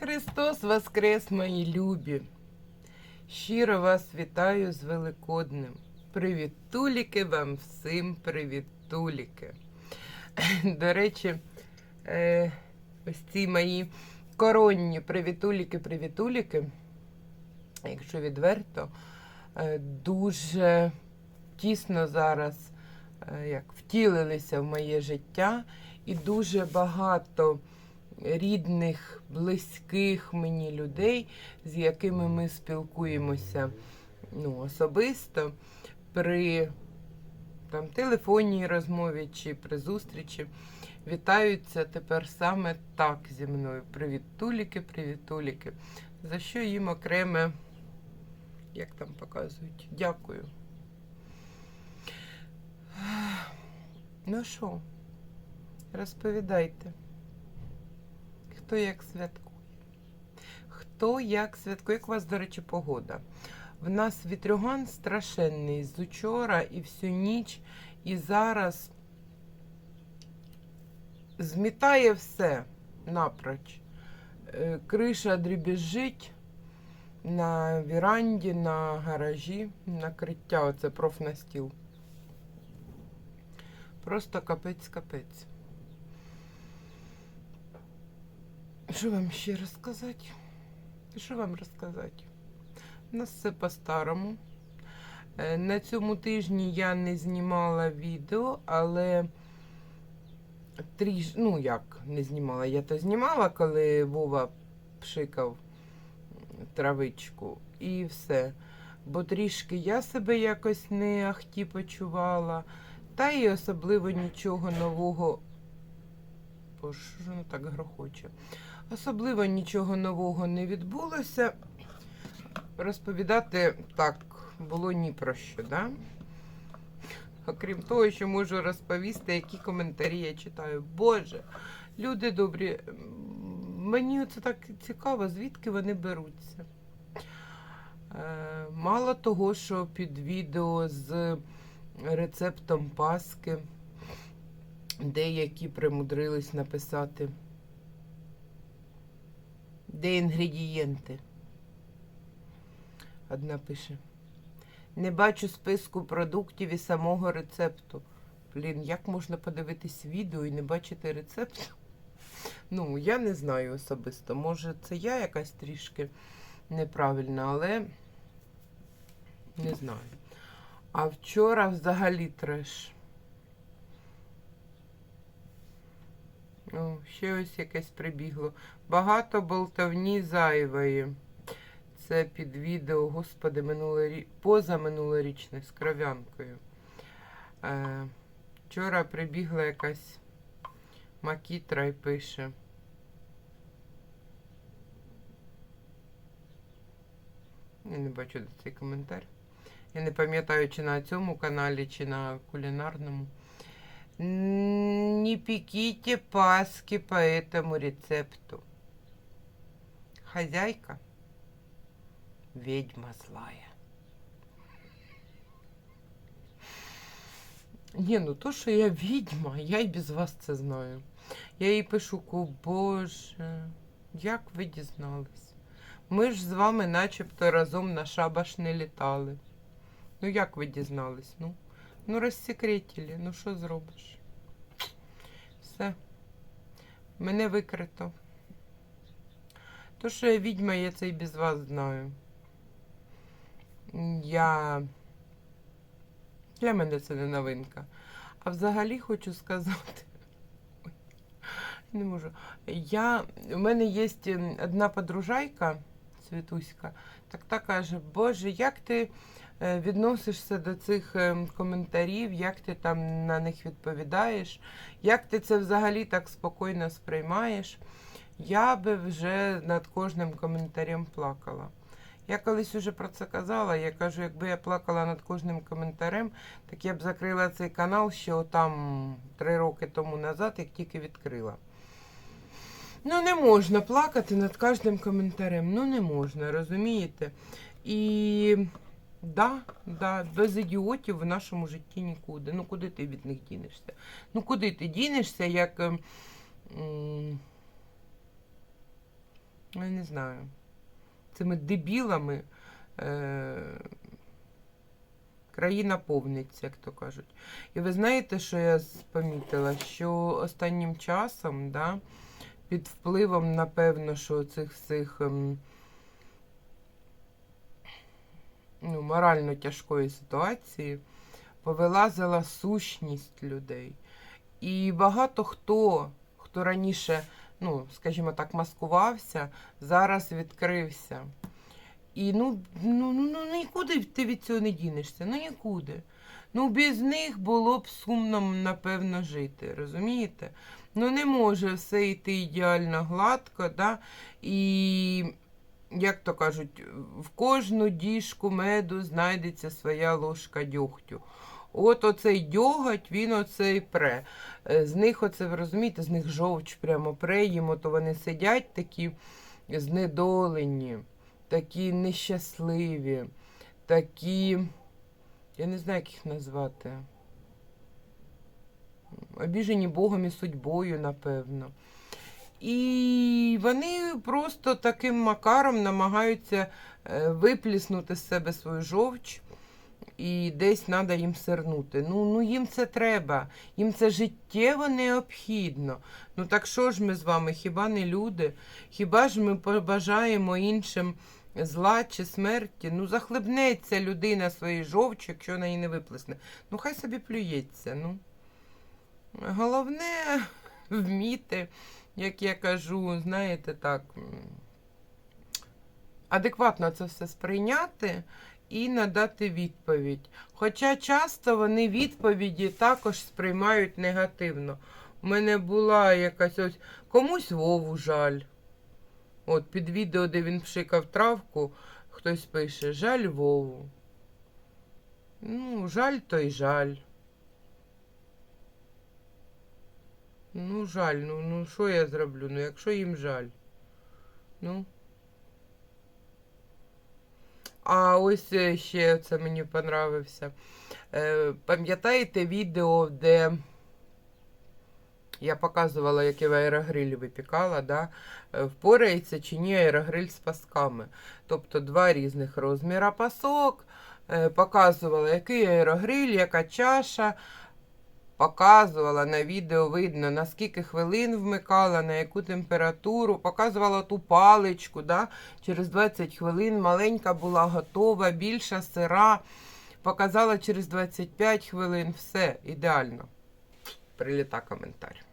Христос Воскрес, мої любі! Щиро вас вітаю з Великоднем. Привітуліки вам всім, привітуліки. До речі, е, ось ці мої коронні привітуліки, привітуліки, якщо відверто, е, дуже тісно зараз е, як втілилися в моє життя, і дуже багато рідних, близьких мені людей, з якими ми спілкуємося ну, особисто при там, телефонній розмові чи при зустрічі. Вітаються тепер саме так зі мною. Привіт, туліки, привіт, туліки. За що їм окреме, як там показують, дякую. Ну що, розповідайте. Хто як святкує? Хто як святкує? Як у вас, до речі, погода? В нас вітрюган страшенний з учора і всю ніч, і зараз змітає все напроч. Е, Криша дрібіжить на віранді, на гаражі, накриття, оце профнастіл. Просто капець-капець. Що вам ще розказати? Що вам розказати? У нас все по-старому. Е, На цьому тижні я не знімала відео, але тріж... ну як не знімала, я то знімала, коли Вова пшикав травичку і все. Бо трішки я себе якось не ахті почувала, та й особливо нічого нового. Боже, що воно так грохоче? Особливо нічого нового не відбулося. Розповідати так було ні про що, да? Окрім того, що можу розповісти, які коментарі я читаю. Боже, люди добрі, мені це так цікаво, звідки вони беруться. Е, Мало того, що під відео з рецептом паски деякі примудрились написати. Де інгредієнти? Одна пише. Не бачу списку продуктів і самого рецепту. Блін, як можна подивитись відео і не бачити рецепту? Ну, я не знаю особисто. Може, це я якась трішки неправильна, але не знаю. А вчора взагалі треш. О, ще ось якесь прибігло. Багато болтовні зайвої. Це під відео, господи, минулорі... позаминулорічне з кров'янкою. Е, вчора прибігла якась макітра і пише. Я не бачу де цей коментар. Я не пам'ятаю, чи на цьому каналі, чи на кулінарному. Не пеките паски по этому рецепту. Хозяйка ведьма злая. Ні, ну то, що я відьма, я й без вас це знаю. Я їй пишу, ку, боже, як ви дізнались? Ми ж з вами начебто разом на шабаш не літали. Ну як ви дізнались? Ну, ну розсекретили, ну що зробиш? Все. Мене викрито. То, що я відьма, я це і без вас знаю. Я. Для мене це не новинка. А взагалі хочу сказати. Ой, не можу. Я... У мене є одна подружайка, Світуська, так та каже, Боже, як ти відносишся до цих е, коментарів, як ти там на них відповідаєш, як ти це взагалі так спокійно сприймаєш? Я би вже над кожним коментарем плакала. Я колись уже про це казала. Я кажу, якби я плакала над кожним коментарем, так я б закрила цей канал ще там три роки тому назад, як тільки відкрила. Ну, не можна плакати над кожним коментарем. Ну, не можна, розумієте? І да, да, без ідіотів в нашому житті нікуди. Ну, куди ти від них дінешся? Ну, куди ти дінешся, як. ем, я не знаю, цими дебілами е, країна повниться, як то кажуть. І ви знаєте, що я помітила? Що останнім часом, да, під впливом, напевно, що цих всіх ем, ну, морально тяжкої ситуації повилазила сущність людей. І багато хто, хто раніше, ну, скажімо так, маскувався, зараз відкрився. І ну, ну, ну, ну нікуди ти від цього не дінешся, ну нікуди. Ну, без них було б сумно, напевно, жити, розумієте? Ну, не може все йти ідеально гладко, да? і, як то кажуть, в кожну діжку меду знайдеться своя ложка дьогтю. От оцей дьоготь, він оцей пре. Е, З них оце, ви розумієте, з них жовч прямо пре їм, ото вони сидять такі знедолені, такі нещасливі, такі, я не знаю, як їх назвати. Обіжені Богом і судьбою, напевно. І вони просто таким макаром намагаються е, випліснути з себе свою жовч і десь треба їм сирнути. Ну, ну їм це треба, їм це життєво необхідно. Ну так що ж ми з вами, хіба не люди? Хіба ж ми побажаємо іншим зла чи смерті? Ну, захлебнеться людина своєї жовчі, якщо вона її не виплесне. Ну, хай собі плюється. ну. Головне вміти, як я кажу, знаєте, так, адекватно це все сприйняти і надати відповідь. Хоча часто вони відповіді також сприймають негативно. У мене була якась ось комусь Вову жаль. От під відео, де він пшикав травку, хтось пише Жаль Вову. Ну, жаль то й жаль. Ну, жаль, ну, ну що я зроблю? Ну, якщо їм жаль. Ну. А ось е, ще це мені понравився. Е, пам'ятаєте відео, де я показувала, як я в аерогрилі випікала, да? Е, впорається чи ні аерогриль з пасками. Тобто два різних розміра пасок. Е, показувала, який аерогриль, яка чаша. Показувала на відео, видно, на скільки хвилин вмикала, на яку температуру, показувала ту паличку, да? через 20 хвилин маленька була готова, більша сира. Показала через 25 хвилин, все ідеально. Приліта коментар.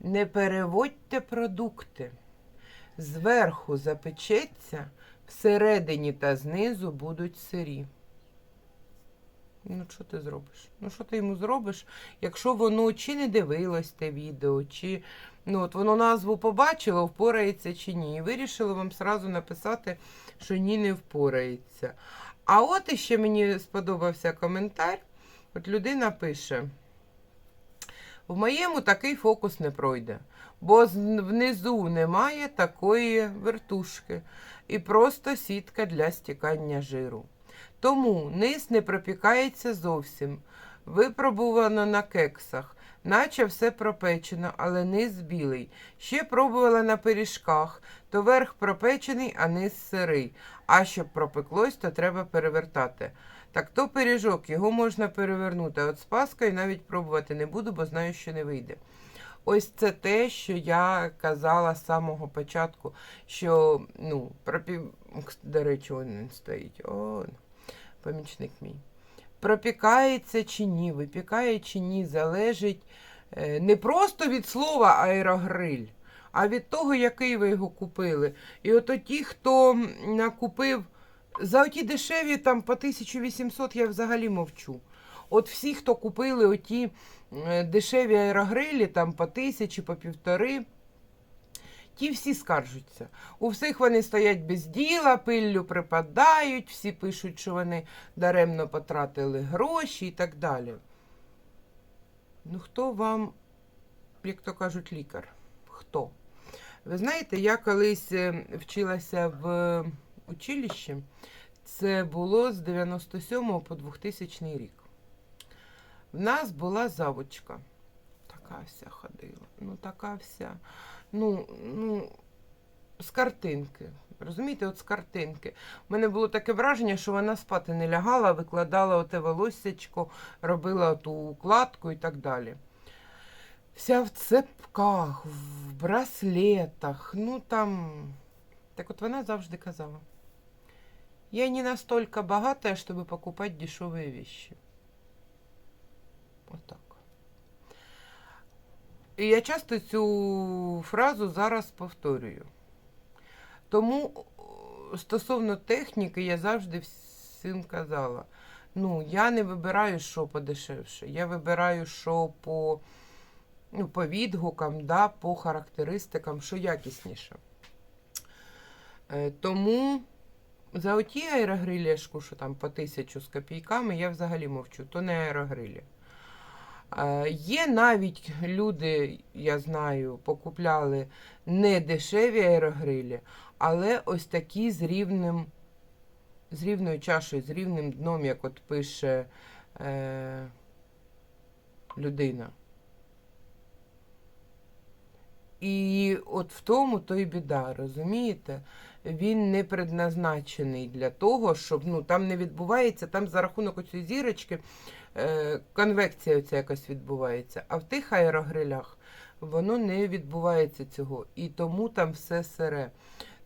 Не переводьте продукти. Зверху запечеться, всередині та знизу будуть сирі. Ну, що ти зробиш? Ну, що ти йому зробиш, якщо воно чи не дивилось те відео, чи ну, от воно назву побачило, впорається чи ні. І вирішило вам сразу написати, що ні, не впорається. А от іще мені сподобався коментар. От людина пише: в моєму такий фокус не пройде, бо внизу немає такої вертушки і просто сітка для стікання жиру. Тому низ не пропікається зовсім. Випробувано на кексах, наче все пропечено, але низ білий. Ще пробувала на пиріжках, то верх пропечений, а низ сирий. А щоб пропеклось, то треба перевертати. Так то пиріжок, його можна перевернути. От з паскою навіть пробувати не буду, бо знаю, що не вийде. Ось це те, що я казала з самого початку, що, ну, пропі... до речі, він стоїть. О, помічник мій. Пропікається чи ні, випікає чи ні, залежить е, не просто від слова аерогриль, а від того, який ви його купили. І от ті, хто м, накупив за оті дешеві там по 1800, я взагалі мовчу. От всі, хто купили оті дешеві аерогрилі там по тисячі, по півтори. Ті всі скаржуться. У всіх вони стоять без діла, пиллю припадають, всі пишуть, що вони даремно потратили гроші і так далі. Ну, хто вам, як то кажуть, лікар? Хто? Ви знаєте, я колись е, вчилася в училищі. Це було з 97 по 2000 рік. В нас була завочка. Така вся ходила. Ну, така вся. Ну, ну, з картинки. Розумієте, от з картинки. У мене було таке враження, що вона спати не лягала, викладала оте волоссячко, робила ту укладку і так далі. Вся в цепках, в браслетах, ну там. Так от вона завжди казала. Я не настолько богатая, чтобы покупать дешевые вещи. Вот. Я часто цю фразу зараз повторюю. Тому стосовно техніки я завжди всім казала: ну, я не вибираю, що подешевше. Я вибираю, що по, ну, по відгукам, да, по характеристикам, що якісніше. Е, тому за оті аерогрилішку, що там по тисячу з копійками, я взагалі мовчу, то не аерогрилі. Є навіть люди, я знаю, покупляли не дешеві аерогрилі, але ось такі з рівним, з рівною чашею, з рівним дном, як от пише е, людина. І от в тому то й біда, розумієте? Він не предназначений для того, щоб ну, там не відбувається, там за рахунок оцієї зірочки конвекція оця якась відбувається. А в тих аерогрилях воно не відбувається цього. І тому там все сире.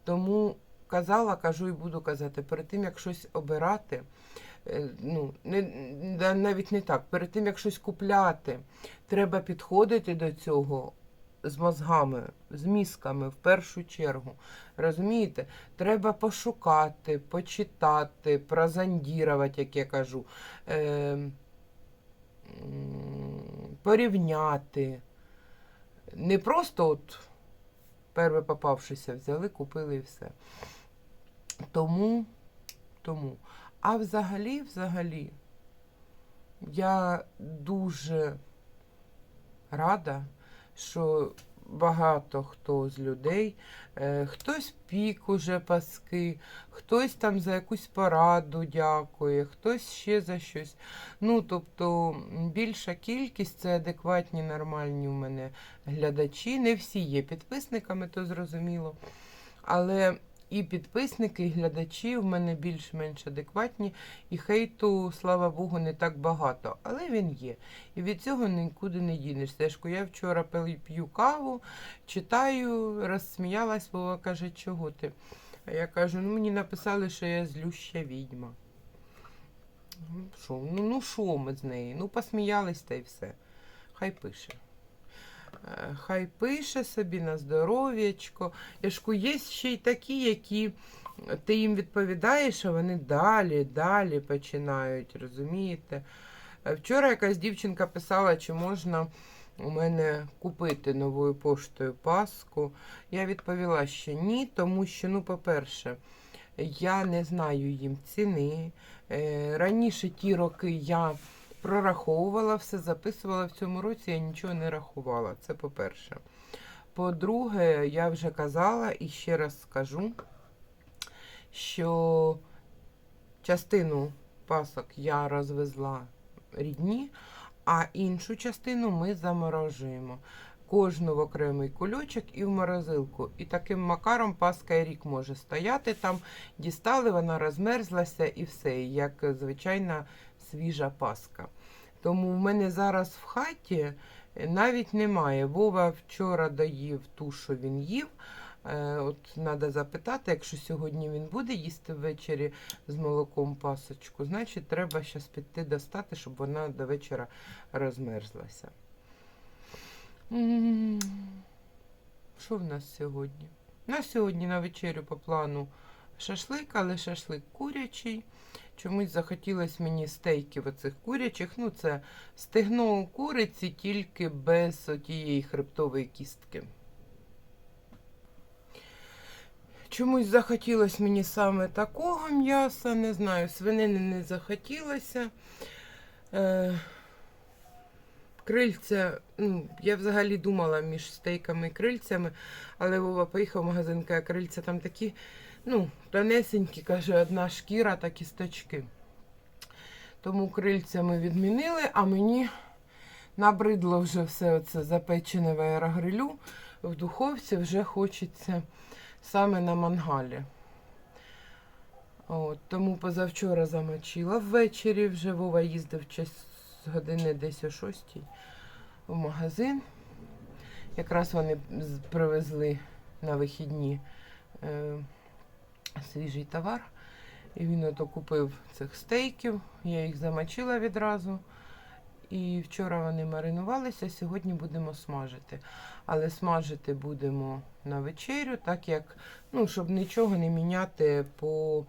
Тому казала, кажу і буду казати, перед тим, як щось обирати, е, ну, не, навіть не так, перед тим, як щось купляти, треба підходити до цього з мозгами, з мізками в першу чергу. Розумієте? Треба пошукати, почитати, прозондірувати, як я кажу, е, порівняти. Не просто от перше попавшися взяли, купили і все. Тому, тому. А взагалі, взагалі, я дуже рада, що багато хто з людей, е, хтось пік уже паски, хтось там за якусь пораду дякує, хтось ще за щось. Ну, тобто, більша кількість це адекватні, нормальні у мене глядачі. Не всі є підписниками, то зрозуміло. Але і підписники, і глядачі в мене більш-менш адекватні, і хейту, слава Богу, не так багато. Але він є. І від цього нікуди не дінешся. Тежко, я вчора п'ю каву, читаю, розсміялась, Вова каже, чого ти? А я кажу, ну мені написали, що я злюща відьма. Ну що, ну, ну ми з нею? Ну, посміялись та й все. Хай пише. Е, Хай пише собі на здоров'ячко. Яшку, є ще й такі, які ти їм відповідаєш, а вони далі, далі починають, розумієте? Е, Вчора якась дівчинка писала, чи можна у мене купити новою поштою паску. Я відповіла, що ні, тому що, ну, по-перше, я не знаю їм ціни. Е, Раніше ті роки я прораховувала все, записувала в цьому році, я нічого не рахувала. Це по-перше. По-друге, я вже казала і ще раз скажу, що частину пасок я розвезла рідні, а іншу частину ми заморожуємо. Кожну в окремий кульочок і в морозилку. І таким макаром паска і рік може стояти там. Дістали, вона розмерзлася і все, як звичайна свіжа паска. Тому в мене зараз в хаті навіть немає. Вова вчора доїв ту, що він їв. Е, От треба запитати, якщо сьогодні він буде їсти ввечері з молоком пасочку, значить треба зараз піти достати, щоб вона до вечора розмерзлася. Що в нас сьогодні? У нас сьогодні на вечерю по плану шашлик, але шашлик курячий. Чомусь захотілося мені стейків оцих курячих. Ну, це стегно у куриці, тільки без тієї хребтової кістки. Чомусь захотілося мені саме такого м'яса, не знаю, свинини не захотілося. Е, крильця, ну, я взагалі думала між стейками і крильцями, але Вова поїхав в магазин, каже, крильця там такі, ну, тонесенькі, каже, одна шкіра та кісточки. Тому крильця ми відмінили, а мені набридло вже все це запечене в аерогрилю. В духовці вже хочеться саме на мангалі. От, тому позавчора замочила ввечері, вже Вова їздив час години десь о 6 в магазин. Якраз вони привезли на вихідні е, свіжий товар. І він ото купив цих стейків, я їх замочила відразу. І вчора вони маринувалися, сьогодні будемо смажити. Але смажити будемо на вечерю, так як, ну, щоб нічого не міняти по,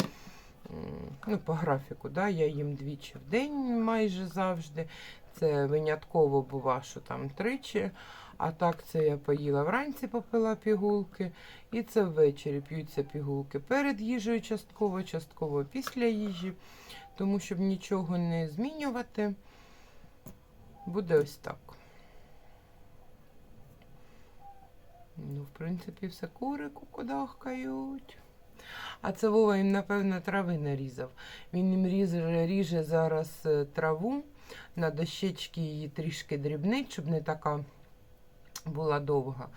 ну, по графіку. Да? Я їм двічі в день майже завжди. Це винятково бува, що там тричі. А так це я поїла вранці, попила пігулки. І це ввечері п'ються пігулки перед їжею частково, частково після їжі. Тому щоб нічого не змінювати, буде ось так. Ну, в принципі, все кури кукудахкають. А це Вова їм, напевно, трави нарізав. Він їм ріже, ріже зараз е, траву, на дощечки її трішки дрібнить, щоб не така була довга.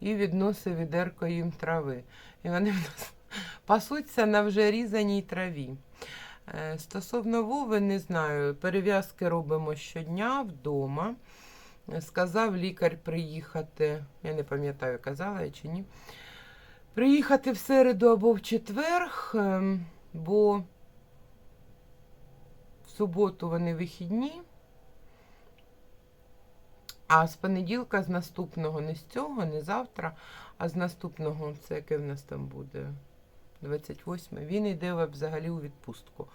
І відносив відерко їм трави. І вони в нас пасуться на вже різаній траві. Е, Стосовно Вови, не знаю, перев'язки робимо щодня вдома. Сказав лікар приїхати, я не пам'ятаю, казала я чи ні. Приїхати в середу або в четвер, ем, бо в суботу вони вихідні. А з понеділка, з наступного, не з цього, не завтра, а з наступного, це яке в нас там буде? 28 він йде взагалі у відпустку.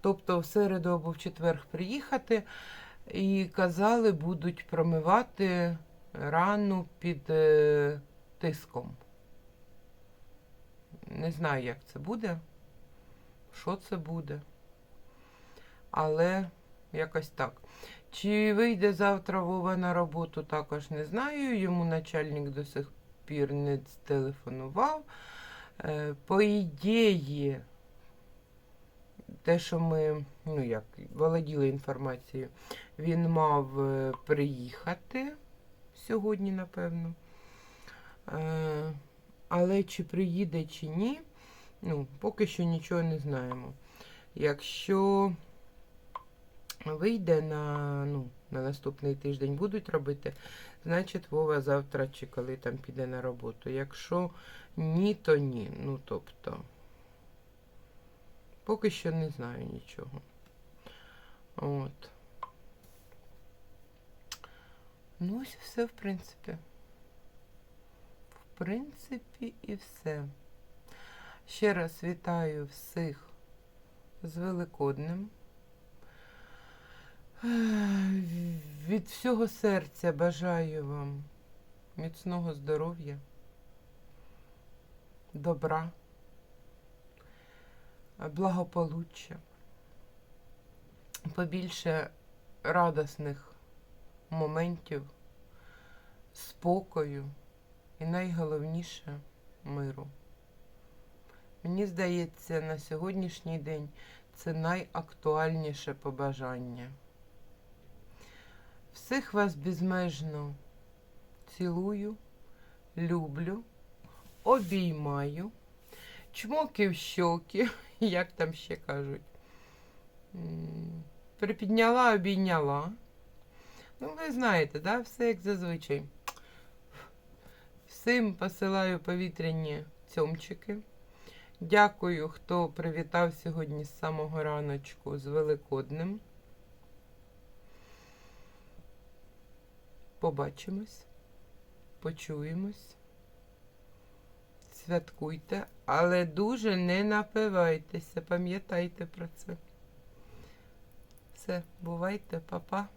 Тобто в середу або в четвер приїхати і казали, будуть промивати рану під е, тиском. Не знаю, як це буде, що це буде. Але якось так. Чи вийде завтра Вова на роботу, також не знаю. Йому начальник до сих пір не телефонував. Е, По ідеї, те, що ми ну як, володіли інформацією, він мав е, приїхати сьогодні, напевно. Е, Але чи приїде, чи ні, ну, поки що нічого не знаємо. Якщо вийде на, ну, на наступний тиждень, будуть робити, значить Вова завтра чи коли там піде на роботу. Якщо ні, то ні. Ну, тобто, поки що не знаю нічого. От. Ну, ось все, в принципі. В принципі, і все. Ще раз вітаю всіх з Великоднем. Від всього серця бажаю вам міцного здоров'я, добра, благополуччя, побільше радісних моментів, спокою і найголовніше миру. Мені здається, на сьогоднішній день це найактуальніше побажання. Всіх вас безмежно цілую, люблю, обіймаю, чмоки в щоки, як там ще кажуть. Припідняла, обійняла. Ну, ви знаєте, да? все як зазвичай. Всім посилаю повітряні цьомчики. Дякую, хто привітав сьогодні з самого раночку з Великоднем. Побачимось, почуємось. Святкуйте, але дуже не напивайтеся, пам'ятайте про це. Все, бувайте, па-па.